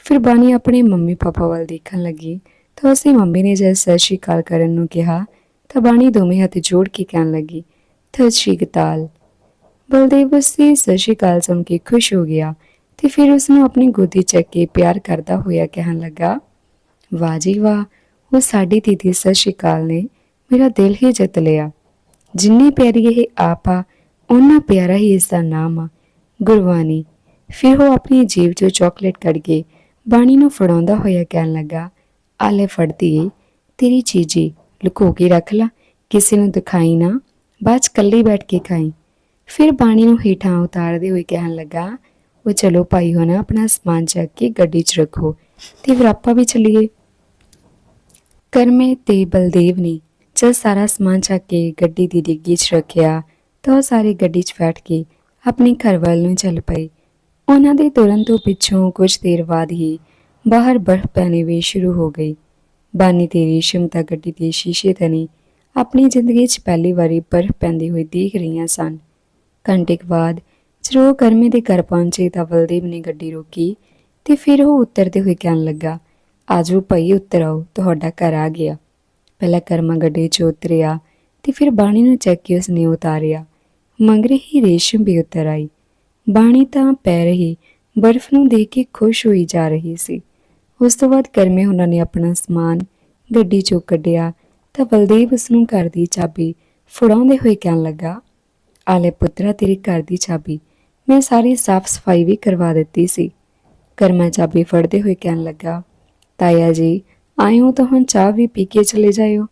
ਫਿਰ ਬਾਨੀ ਆਪਣੇ ਮੰਮੀ ਪਾਪਾ ਵੱਲ ਦੇਖਣ ਲੱਗੀ, ਤਾਂ ਉਸਦੀ ਮੰਮੀ ਨੇ ਜਦ ਸਤਿ ਸ਼੍ਰੀ ਅਕਾਲ ਕਰਨ ਨੂੰ ਕਿਹਾ, ਤਾਂ ਬਾਣੀ ਦੋਵੇਂ ਹੱਥ ਜੋੜ ਕੇ ਕਹਿਣ ਲੱਗੀ, ਸਤਿ ਸ਼੍ਰੀ ਅਕਾਲ। ਬਲਦੇਵ ਉਸਦੀ ਸਤਿ ਸ਼੍ਰੀ ਅਕਾਲ ਸੁਣ ਕੇ ਖੁਸ਼ ਹੋ ਗਿਆ ਤੇ ਫਿਰ ਉਸ ਨੂੰ ਆਪਣੀ ਗੋਦੀ ਚੱਕ ਕੇ ਪਿਆਰ ਕਰਦਾ ਹੋਇਆ ਕਹਿਣ ਲੱਗਾ, ਵਾਹ ਜੀ ਵਾਹ, ਉਹ ਸਾਡੀ ਦੀਦੀ ਸਤਿ ਸ਼੍ਰੀ ਅਕਾਲ ਨੇ, ਮੇਰਾ ਦਿਲ ਹੀ ਜਿੱਤ ਲਿਆ। ਜਿੰਨੀ ਪਿਆਰੀ ਇਹ ਆਪ ਆ ਉਹਨਾਂ ਪਿਆਰਾ ਹੀ ਇਸ ਦਾ ਨਾਮ ਆ। ਗੁਰਬਾਣੀ, ਫਿਰ ਉਹ ਆਪਣੀ ਜੀਭ 'ਚੋਂ ਚਾਕਲੇਟ ਕੱਢ ਕੇ ਬਾਣੀ ਨੂੰ ਫੜਾਉਂਦਾ ਹੋਇਆ ਕਹਿਣ ਲੱਗਾ, ਆਲੇ ਫੜਦੀ ਏ, ਤੇਰੀ ਚੀਜ਼ੀ ਲੁਕੋ ਕੇ ਰੱਖ ਲਾ, ਕਿਸੇ ਨੂੰ ਦਿਖਾਈ ਨਾ, ਬਾਅਦ 'ਚ ਇਕੱਲੀ ਬੈਠ ਕੇ ਖਾਈ। ਫਿਰ ਬਾਣੀ ਨੂੰ ਹੇਠਾਂ ਉਤਾਰਦੇ ਹੋਏ ਕਹਿਣ ਲੱਗਾ, ਉਹ ਚਲੋ ਭਾਈ ਹੋਣਾ, ਆਪਣਾ ਸਮਾਨ ਚੱਕ ਕੇ ਗੱਡੀ 'ਚ ਰੱਖੋ ਤੇ ਫਿਰ ਆਪਾਂ ਵੀ ਚੱਲੀਏ। ਕਰਮੇ ਤੇ ਬਲਦੇਵ ਨੇ ਜਦ ਸਾਰਾ ਸਮਾਨ ਚੱਕ ਕੇ ਗੱਡੀ ਦੀ ਡਿੱਗੀ 'ਚ ਰੱਖਿਆ, ਤਾਂ ਉਹ ਸਾਰੇ ਗੱਡੀ 'ਚ ਬੈਠ ਕੇ ਆਪਣੇ ਘਰ ਵੱਲ ਨੂੰ ਚੱਲ ਪਏ। ਉਹਨਾਂ ਦੇ ਤੁਰਨ ਤੋਂ ਪਿੱਛੋਂ ਕੁਝ ਦੇਰ ਬਾਅਦ ਹੀ ਬਾਹਰ ਬਰਫ਼ ਪੈਣੀ ਵੀ ਸ਼ੁਰੂ ਹੋ ਗਈ। ਬਾਨੀ ਤੇ ਰੇਸ਼ਮ ਤਾਂ ਗੱਡੀ ਦੇ ਸ਼ੀਸ਼ੇ ਤਨੀ ਆਪਣੀ ਜ਼ਿੰਦਗੀ 'ਚ ਪਹਿਲੀ ਵਾਰੀ ਬਰਫ਼ ਪੈਂਦੀ ਹੋਈ ਦੇਖ ਰਹੀਆਂ ਸਨ। ਘੰਟੇ ਕੁ ਬਾਅਦ ਜਦੋਂ ਉਹ ਕਰਮੇ ਦੇ ਘਰ ਪਹੁੰਚੇ ਤਾਂ ਬਲਦੇਵ ਨੇ ਗੱਡੀ ਰੋਕੀ ਤੇ ਫਿਰ ਉਹ ਉਤਰਦੇ ਹੋਏ ਕਹਿਣ ਲੱਗਾ, ਆਜੋ ਭਾਈ, ਉਤਰ ਆਓ, ਤੁਹਾਡਾ ਘਰ ਆ ਗਿਆ। ਪਹਿਲਾਂ ਕਰਮਾ ਗੱਡੀ 'ਚ ਉਤਰਿਆ ਤੇ ਫਿਰ ਬਾਣੀ ਨੂੰ ਚੱਕ ਕੇ ਉਸਨੇ ਉਤਾਰਿਆ। ਮੰਗਰੇ ਹੀ ਰੇਸ਼ਮ ਵੀ ਉਤਰ ਆਈ। ਬਾਣੀ ਤਾਂ ਪੈ ਰਹੀ, ਬਰਫ਼ ਨੂੰ ਦੇਖ ਕੇ ਖੁਸ਼ ਹੋਈ ਜਾ ਰਹੀ ਸੀ। ਉਸ ਤੋਂ ਬਾਅਦ ਕਰਮੇ ਉਹਨਾਂ ਨੇ ਆਪਣਾ ਸਮਾਨ, ਗੱਡੀ ਚੋਂ ਕੱਢਿਆ, ਤਾਂ ਬਲਦੇਵ ਉਸ ਨੂੰ ਘਰ ਦੀ ਚਾਬੀ ਫੜਾਉਂਦੇ ਹੋਏ ਕਹਿਣ ਲੱਗਾ, ਆਲੇ ਪੁੱਤਰਾ, ਤੇਰੇ ਘਰ ਦੀ ਚਾਬੀ। ਮੈਂ ਸਾਰੀ ਸਾਫ਼ ਸਫ਼ਾਈ ਵੀ ਕਰਵਾ ਦਿੱਤੀ ਸੀ। ਕਰਮਾ ਚਾਬੀ ਫੜਦੇ ਹੋਏ ਕਹਿਣ ਲੱਗਾ, ਤਾਇਆ ਜੀ ਆਇਓ ਤਾਂ ਹੁਣ ਚਾਹ ਵੀ ਪੀ ਕੇ ਚਲੇ ਜਾਇਓ।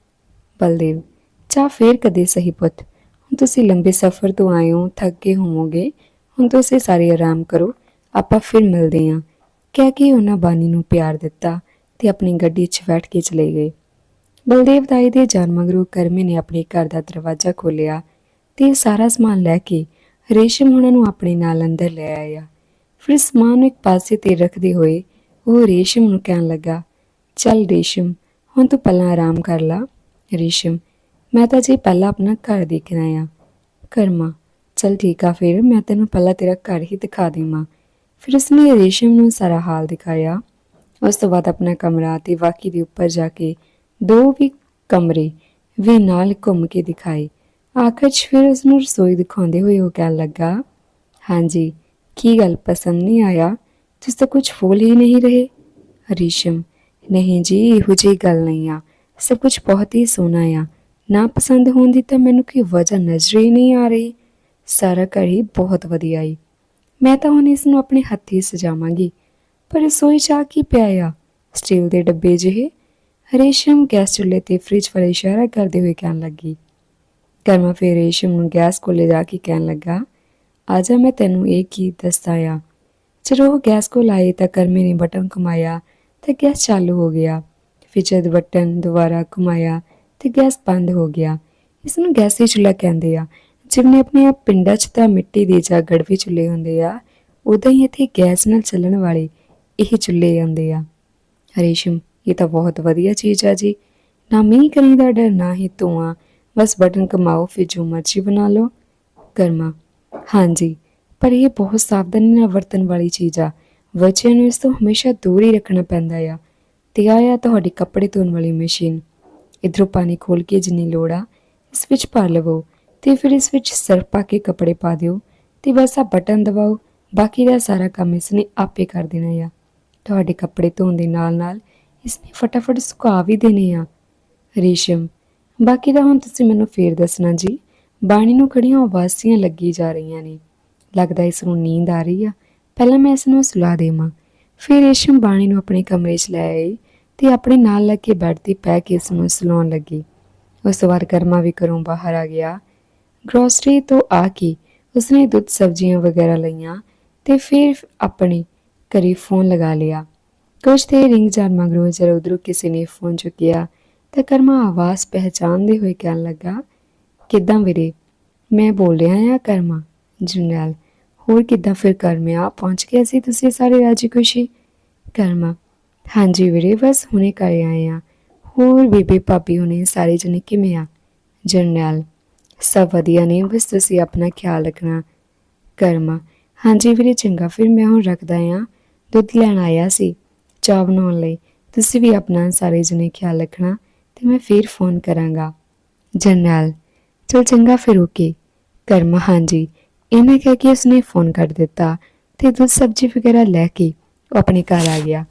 ਬਲਦੇਵ, ਚਾਹ ਫੇਰ ਕਦੇ ਸਹੀ ਪੁੱਤ, ਹੁਣ ਤੁਸੀਂ ਲੰਬੇ ਸਫ਼ਰ ਤੋਂ ਆਏ ਹੋ, ਥੱਕੇ ਹੋਵੋਗੇ ਹੁਣ ਤੁਸੀਂ ਸਾਰੇ ਆਰਾਮ ਕਰੋ, ਆਪਾਂ ਫਿਰ ਮਿਲਦੇ ਹਾਂ। ਕਹਿ ਕੇ ਉਹਨਾਂ ਬਾਨੀ ਨੂੰ ਪਿਆਰ ਦਿੱਤਾ ਤੇ ਆਪਣੀ ਗੱਡੀ 'ਚ ਬੈਠ ਕੇ ਚਲੇ ਗਏ। ਬਲਦੇਵ ਦਾਈ ਦੇ ਜਾਣ ਕਰਮੇ ਨੇ ਆਪਣੇ ਘਰ ਦਾ ਦਰਵਾਜ਼ਾ ਖੋਲ੍ਹਿਆ ਤੇ ਸਾਰਾ ਸਮਾਨ ਲੈ ਕੇ ਰੇਸ਼ਮ ਉਹਨਾਂ ਨੂੰ ਆਪਣੇ ਨਾਲ ਅੰਦਰ ਲੈ ਆਇਆ। ਫਿਰ ਸਮਾਨ ਨੂੰ ਇੱਕ ਪਾਸੇ ਤੇ ਰੱਖਦੇ ਹੋਏ ਉਹ ਰੇਸ਼ਮ ਨੂੰ ਕਹਿਣ ਲੱਗਾ, ਚੱਲ ਰੇਸ਼ਮ, ਹੁਣ ਤੂੰ ਪਹਿਲਾਂ ਆਰਾਮ ਕਰ ਲਾ। ਰੇਸ਼ਮ, ਮੈਂ ਤਾਂ ਜੀ ਪਹਿਲਾਂ ਆਪਣਾ ਘਰ ਦੇਖਣਾ ਆ ਕਰਮਾ ਚਲ ਠੀਕ ਆ ਫਿਰ, ਮੈਂ ਤੈਨੂੰ ਪਹਿਲਾਂ ਤੇਰਾ ਘਰ ਹੀ ਦਿਖਾ ਦੇਵਾਂ। ਫਿਰ ਉਸਨੇ ਰੇਸ਼ਮ ਨੂੰ ਸਾਰਾ ਹਾਲ ਦਿਖਾਇਆ। ਉਸ ਤੋਂ ਬਾਅਦ ਆਪਣਾ ਕਮਰਾ ਤੇ ਵਾਕੀ ਦੇ ਉੱਪਰ ਜਾ ਕੇ ਦੋ ਵੀ ਕਮਰੇ ਵੀ ਨਾਲ ਘੁੰਮ ਕੇ ਦਿਖਾਏ। ਆਖਰ 'ਚ ਫਿਰ ਉਸ ਨੂੰ ਰਸੋਈ ਦਿਖਾਉਂਦੇ ਹੋਏ ਉਹ ਕਹਿਣ ਲੱਗਾ, ਹਾਂਜੀ, ਕੀ ਗੱਲ ਪਸੰਦ ਨਹੀਂ ਆਇਆ? ਤੁਸੀਂ ਤਾਂ ਕੁਝ ਫੋਲ ਹੀ ਨਹੀਂ ਰਹੇ। ਰੇਸ਼ਮ, ਨਹੀਂ ਜੀ, ਇਹੋ ਜਿਹੀ ਗੱਲ ਨਹੀਂ ਆ। ਸਭ ਕੁਝ ਬਹੁਤ ਹੀ ਸੋਹਣਾ ਆ। ਨਾ ਪਸੰਦ ਹੋਣ ਦੀ ਤਾਂ ਮੈਨੂੰ ਕੋਈ ਵਜ੍ਹਾ ਨਜ਼ਰ ਹੀ ਨਹੀਂ ਆ ਰਹੀ। ਸਾਰਾ ਘਰ ਹੀ ਬਹੁਤ ਵਧੀਆ ਈ। ਮੈਂ ਤਾਂ ਹੁਣ ਇਸ ਨੂੰ ਆਪਣੇ ਹੱਥੀਂ ਸਜਾਵਾਂਗੀ। ਪਰ ਰਸੋਈ 'ਚ ਆ ਕੀ ਪਿਆ ਆ? ਸਟੀਲ ਦੇ ਡੱਬੇ ਜਿਹੇ? ਰੇਸ਼ਮ ਗੈਸ ਚੁੱਲ੍ਹੇ ਤੇ ਫ੍ਰਿਜ ਵੱਲ ਇਸ਼ਾਰਾ ਕਰਦੇ ਹੋਏ ਕਹਿਣ ਲੱਗੀ। ਕਰਮਾ ਫਿਰ ਰੇਸ਼ਮ ਨੂੰ ਗੈਸ ਕੋਲ ਲਿਜਾ ਕੇ ਕਹਿਣ ਲੱਗਾ ਆਜਾ ਮੈਂ ਤੈਨੂੰ ਇਹ ਕੀ ਦੱਸਦਾ ਆ? ਜਦੋਂ ਉਹ ਗੈਸ ਕੋਲ ਆਏ ਤਾਂ ਕਰਮੇ ਨੇ ਬਟਨ ਘੁਮਾਇਆ ਤੇ ਗੈਸ ਚਾਲੂ ਹੋ ਗਿਆ। ਫਿਰ ਜਦ ਬਟਨ ਦੁਬਾਰਾ ਘੁਮਾਇਆ ਤੇ ਗੈਸ ਬੰਦ ਹੋ ਗਿਆ। ਇਸ ਨੂੰ ਗੈਸੀ ਚੁੱਲ੍ਹਾ ਕਹਿੰਦੇ ਆ। ਜਿਵੇਂ ਆਪਣੇ ਆਪ ਪਿੰਡਾਂ 'ਚ ਤਾਂ ਮਿੱਟੀ ਦੇ ਜਾਂ ਗੜਵੇ ਚੁੱਲ੍ਹੇ ਹੁੰਦੇ ਆ, ਉਦਾਂ ਹੀ ਇੱਥੇ ਗੈਸ ਨਾਲ ਚੱਲਣ ਵਾਲੇ ਇਹ ਚੁੱਲ੍ਹੇ ਆਉਂਦੇ ਆ। ਰੇਸ਼ਮ ਇਹ ਤਾਂ ਬਹੁਤ ਵਧੀਆ ਚੀਜ਼ ਆ ਜੀ। ਨਾ ਮੀਂਹ ਕਰੀ ਦਾ ਡਰ, ਨਾ ਹੀ ਧੂਆਂ। ਬਸ ਬਟਨ ਕਮਾਓ ਫਿਰ ਜੋ ਮਰਜ਼ੀ ਬਣਾ ਲਓ। ਕਰਮਾ ਹਾਂਜੀ, ਪਰ ਇਹ ਬਹੁਤ ਸਾਵਧਾਨੀ ਨਾਲ ਵਰਤਣ ਵਾਲੀ ਚੀਜ਼ ਆ। ਬੱਚਿਆਂ ਨੂੰ ਇਸ ਤੋਂ ਹਮੇਸ਼ਾ ਦੂਰ ਹੀ ਰੱਖਣਾ ਪੈਂਦਾ ਆ। ਤੇ ਆਇਆ ਤੁਹਾਡੀ ਕੱਪੜੇ ਧੋਣ ਵਾਲੀ ਮਸ਼ੀਨ। ਇਧਰੋਂ ਪਾਣੀ ਖੋਲ ਕੇ ਜਿੰਨੀ ਲੋੜ ਆ, ਇਸ ਵਿੱਚ ਭਰ ਲਵੋ। ਤੇ ਫਿਰ ਇਸ ਵਿੱਚ ਸਰਫ ਪਾ ਕੇ ਕੱਪੜੇ ਪਾ ਦਿਓ ਤੇ ਬਸ ਆ ਬਟਨ ਦਬਾਓ। ਬਾਕੀ ਦਾ ਸਾਰਾ ਕੰਮ ਇਸ ਨੇ ਆਪੇ ਕਰ ਦੇਣਾ ਆ। ਤੁਹਾਡੇ ਕੱਪੜੇ ਧੋਣ ਦੇ ਨਾਲ ਨਾਲ ਇਸ ਨੇ ਫਟਾਫਟ ਸੁਕਾ ਵੀ ਦੇਣੇ ਆ। ਰੇਸ਼ਮ, ਬਾਕੀ ਦਾ ਹੁਣ ਤੁਸੀਂ ਮੈਨੂੰ ਫੇਰ ਦੱਸਣਾ ਜੀ। ਬਾਣੀ ਨੂੰ ਖੜੀਆਂ ਉਬਾਸੀਆਂ ਲੱਗੀ ਜਾ ਰਹੀਆਂ ਨੇ। ਲੱਗਦਾ ਇਸ ਨੂੰ ਨੀਂਦ ਆ ਰਹੀ ਆ। ਪਹਿਲਾਂ ਮੈਂ ਇਸ ਨੂੰ ਸੁਲਾ ਦੇਵਾਂ। ਫਿਰ ਰੇਸ਼ਮ ਬਾਣੀ ਨੂੰ ਆਪਣੇ ਕਮਰੇ 'ਚ ਲੈ ਆਈ ਤੇ ਆਪਣੇ ਨਾਲ ਲੱਗ ਕੇ ਬੈੱਡ ਤੇ ਪੈ ਕੇ ਇਸ ਨੂੰ ਸੁਲਾਉਣ ਲੱਗੀ। ਉਸ ਤੋਂ ਬਾਅਦ ਕਰਮਾ ਵੀ ਘਰੋਂ ਬਾਹਰ ਆ ਗਿਆ। ਗ੍ਰੋਸਰੀ ਤੋਂ ਆ ਕੇ ਉਸਨੇ ਦੁੱਧ ਸਬਜ਼ੀਆਂ ਵਗੈਰਾ ਲਈਆਂ ਤੇ ਫਿਰ ਆਪਣੇ ਘਰੇ ਫੋਨ ਲਗਾ ਲਿਆ। ਕੁਝ ਦੇਰ ਰਿੰਗ ਜਾਣ ਮਗਰੋਂ ਜਦ ਉਧਰੋਂ ਕਿਸੇ ਨੇ ਫੋਨ ਚੁੱਕਿਆ ਤਾਂ ਕਰਮਾ ਆਵਾਜ਼ ਪਹਿਚਾਨਦੇ ਹੋਏ ਕਹਿਣ ਲੱਗਾ, ਕਿੱਦਾਂ ਵੀਰੇ? ਮੈਂ ਬੋਲ ਰਿਹਾ ਹਾਂ ਕਰਮਾ। ਜਰਨੈਲ, ਹੋਰ ਕਿੱਦਾਂ ਫਿਰ ਕਰਮਿਆ ਪਹੁੰਚ ਗਏ ਸੀ ਤੁਸੀਂ ਸਾਰੇ ਰਾਜੀ ਖੁਸ਼ੀ? ਕਰਮਾ, ਹਾਂਜੀ ਵੀਰੇ, ਬਸ ਹੁਣੇ ਘਰੇ ਆਏ ਆ ਹੋਰ ਬੀਬੀ ਭਾਬੀ ਹੁਣੇ ਸਾਰੇ ਜਣੇ ਕਿਵੇਂ ਆ? ਜਰਨੈਲ ਸਭ ਵਧੀਆ ਨੇ, ਬਸ ਤੁਸੀਂ ਆਪਣਾ ਖਿਆਲ ਰੱਖਣਾ, ਕਰਮਾ। ਹਾਂਜੀ ਵੀਰੇ, ਚੰਗਾ, ਫਿਰ ਮੈਂ ਹੁਣ ਰੱਖਦਾ ਆ ਦੁੱਧ ਲੈਣ ਆਇਆ ਸੀ, ਚਾਹ ਬਣਾਉਣ ਲਈ। ਤੁਸੀਂ ਵੀ ਆਪਣਾ ਸਾਰੇ ਜਣੇ ਖਿਆਲ ਰੱਖਣਾ ਤੇ ਮੈਂ ਫਿਰ ਫੋਨ ਕਰਾਂਗਾ। ਜਰਨੈਲ। ਚਲ ਚੰਗਾ, ਫਿਰ ਓਕੇ। ਕਰਮਾ, ਹਾਂਜੀ। ਇਹਨੇ ਕਹਿ ਕੇ ਉਸਨੇ ਫੋਨ ਕਰ ਦਿੱਤਾ ਤੇ ਦੁੱਧ ਸਬਜ਼ੀ ਵਗੈਰਾ ਲੈ ਕੇ ਉਹ ਆਪਣੇ ਘਰ ਆ ਗਿਆ।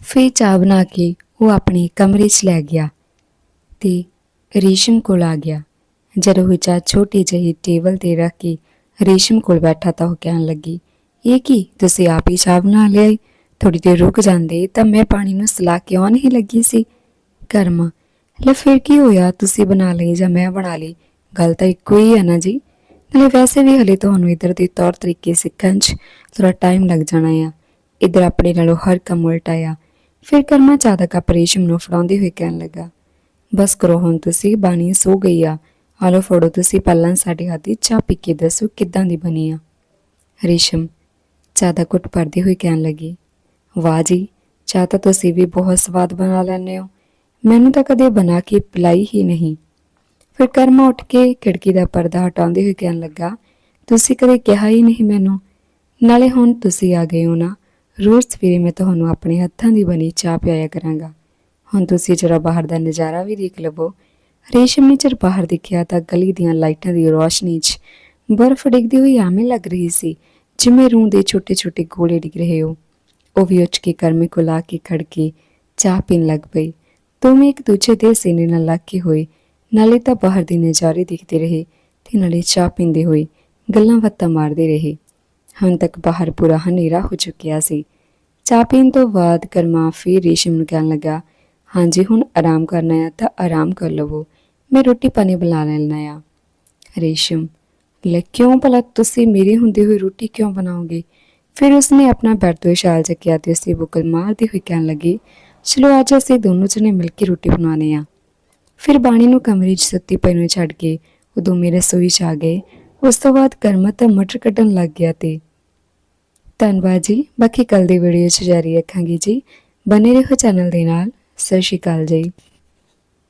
ਫਿਰ ਚਾਹ ਬਣਾ ਕੇ ਉਹ ਆਪਣੇ ਕਮਰੇ 'ਚ ਲੈ ਗਿਆ ਤੇ ਰੇਸ਼ਮ ਕੋਲ ਆ ਗਿਆ। ਜਦੋਂ ਉਹ ਚਾਹ ਛੋਟੀ ਜਿਹੀ ਟੇਬਲ ਤੇ ਰੱਖ ਕੇ ਰੇਸ਼ਮ ਕੋਲ ਬੈਠਾ ਤਾਂ ਉਹ ਕਹਿਣ ਲੱਗੀ, ਇਹ ਕੀ? ਤੁਸੀਂ ਆਪ ਹੀ ਚਾਹ ਬਣਾ ਲਿਆਈ? ਥੋੜੀ ਦੇਰ ਰੁਕ ਜਾਂਦੇ ਤਾਂ ਮੈਂ ਪਾਣੀ ਨੂੰ ਸਲਾ ਕੇ ਆਉਣ ਹੀ ਲੱਗੀ ਸੀ? ਕਰਮਾ, ਲੈ ਫਿਰ ਕੀ ਹੋਇਆ? ਤੁਸੀਂ ਬਣਾ ਲਈ ਜਾਂ ਮੈਂ ਬਣਾ ਲਈ? ਗੱਲ ਤਾਂ ਇੱਕੋ ਹੀ ਹੈ ਨਾ ਜੀ। ਨਾਲੇ ਵੈਸੇ ਵੀ ਹਲੇ ਤੁਹਾਨੂੰ ਇਧਰ ਦੇ ਤੌਰ ਤਰੀਕੇ ਸਿੱਖਣ 'ਚ ਥੋੜਾ ਟਾਈਮ ਲੱਗ ਜਾਣਾ ਆ। ਇਧਰ ਆਪਣੇ ਨਾਲੋਂ ਹਰ ਕੰਮ ਉਲਟਾ ਆ ਫਿਰ ਕਰਮਾ ਚਾਹ ਦਾ ਕੱਪ ਰੇਸ਼ਮ ਨੂੰ ਫੜਾਉਂਦੇ ਹੋਏ ਕਹਿਣ ਲੱਗਾ, ਬਸ ਕਰੋ ਹੁਣ ਤੁਸੀਂ, ਬਾਣੀ ਸੋ ਗਈ ਆ। ਆਲੋ ਫੜੋ ਤੁਸੀਂ ਪਹਿਲਾਂ ਸਾਡੇ ਹੱਥ ਦੀ, ਚਾਹ ਪੀ ਕੇ ਦੱਸੋ ਕਿੱਦਾਂ ਦੀ ਬਣੀ ਆ। ਰੇਸ਼ਮ, ਚਾਹ ਦਾ ਘੁੱਟ ਭਰਦੇ ਹੋਏ ਕਹਿਣ ਲੱਗੀ, ਵਾਹ ਜੀ, ਚਾਹ ਤਾਂ ਤੁਸੀਂ ਵੀ ਬਹੁਤ ਸਵਾਦ ਬਣਾ ਲੈਂਦੇ ਹੋ। ਮੈਨੂੰ ਤਾਂ ਕਦੇ ਬਣਾ ਕੇ ਪਿਲਾਈ ਹੀ ਨਹੀਂ। ਫਿਰ ਕਰਮਾ ਉੱਠ ਕੇ ਖਿੜਕੀ ਦਾ ਪਰਦਾ ਹਟਾਉਂਦੇ ਹੋਏ ਕਹਿਣ ਲੱਗਾ, ਤੁਸੀਂ ਕਦੇ ਕਿਹਾ ਹੀ ਨਹੀਂ ਮੈਨੂੰ। ਨਾਲੇ ਹੁਣ ਤੁਸੀਂ ਆ ਗਏ ਹੋ ਨਾ, ਰੋਜ਼ ਸਵੇਰੇ ਮੈਂ ਤੁਹਾਨੂੰ ਆਪਣੇ ਹੱਥਾਂ ਦੀ ਬਣੀ ਚਾਹ ਪਿਆਇਆ ਕਰਾਂਗਾ। ਹੁਣ ਤੁਸੀਂ ਜਰਾ ਬਾਹਰ ਦਾ ਨਜ਼ਾਰਾ ਵੀ ਦੇਖ ਲਵੋ। ਰੇਸ਼ਮ ਨੇ ਜਦ ਬਾਹਰ ਦੇਖਿਆ ਤਾਂ ਗਲੀ ਦੀਆਂ ਲਾਈਟਾਂ ਦੀ ਰੋਸ਼ਨੀ 'ਚ ਬਰਫ਼ ਡਿੱਗਦੀ ਹੋਈ ਐਵੇਂ ਲੱਗ ਰਹੀ ਸੀ, ਜਿਵੇਂ ਰੂੰ ਦੇ ਛੋਟੇ-ਛੋਟੇ ਗੋਲੇ ਡਿੱਗ ਰਹੇ ਹੋ ਉਹ ਵੀ ਉੱਚ ਕੇ ਕਰਮੇ ਕੋਲ ਆ ਕੇ ਖੜ ਕੇ ਚਾਹ ਪੀਣ ਲੱਗ ਪਈ। ਦੋਵੇਂ ਇੱਕ ਦੂਜੇ ਦੇ ਸੀਨੇ ਨਾਲ ਲੱਗ ਕੇ ਹੋਏ। ਨਾਲੇ ਤਾਂ ਬਾਹਰ ਦੇ ਨਜ਼ਾਰੇ ਦੇਖਦੇ ਰਹੇ ਤੇ ਨਾਲੇ ਚਾਹ ਪੀਂਦੇ ਹੋਏ ਗੱਲਾਂ ਬਾਤਾਂ ਮਾਰਦੇ ਰਹੇ। ਹੁਣ ਤੱਕ ਬਾਹਰ ਪੂਰਾ ਹਨੇਰਾ ਹੋ ਚੁੱਕਿਆ ਸੀ। ਚਾਹ ਪੀਣ ਤੋਂ ਬਾਅਦ ਕਰਮਾ ਫਿਰ ਰੇਸ਼ਮ ਨੂੰ ਕਹਿਣ ਲੱਗਾ, ਹਾਂਜੀ, ਹੁਣ ਆਰਾਮ ਕਰਨਾ ਹੈ ਤਾਂ ਆਰਾਮ ਕਰ ਲਵੋ। ਮੈਂ ਰੋਟੀ ਪਾਣੀ ਬਣਾ ਲੈਣਾ ਆ ਰੇਸ਼ਮ, ਲੈ ਕਿਉਂ ਭਲਾ ਤੁਸੀਂ ਮੇਰੇ ਹੁੰਦੇ ਹੋਏ ਰੋਟੀ ਕਿਉਂ ਬਣਾਓਗੇ? ਫਿਰ ਉਸਨੇ ਆਪਣਾ ਬੈਡ ਤੋਂ ਸ਼ਾਲ ਚੱਕਿਆ ਤੇ ਉਸੇ ਬੁਕਲ ਮਾਰਦੀ ਹੋਈ ਕਹਿਣ ਲੱਗੀ, ਚਲੋ ਅੱਜ ਅਸੀਂ ਦੋਨੋਂ ਜਣੇ ਮਿਲ ਕੇ ਰੋਟੀ ਬਣਾਉਣੇ ਆ ਫਿਰ ਬਾਣੀ ਨੂੰ ਕਮਰੇ 'ਚ ਸੁੱਤੀ ਪਈ ਨੂੰ ਛੱਡ ਕੇ ਉਹ ਦੋਵੇਂ ਰਸੋਈ 'ਚ ਆ ਗਏ। ਉਸ ਤੋਂ ਬਾਅਦ ਕਰਮਤ ਤਾਂ ਮਟਰ ਕੱਢਣ ਲੱਗ ਗਿਆ ਤੇ ਧੰਨਵਾਦ ਜੀ, ਬਾਕੀ ਕੱਲ ਦੀ ਵੀਡੀਓ 'ਚ ਜਾਰੀ ਰੱਖਾਂਗੇ ਜੀ। ਬਨੇ ਰਹੋ ਚੈਨਲ ਦੇ ਨਾਲ। ਸਤਿ ਸ਼੍ਰੀ ਅਕਾਲ ਜੀ।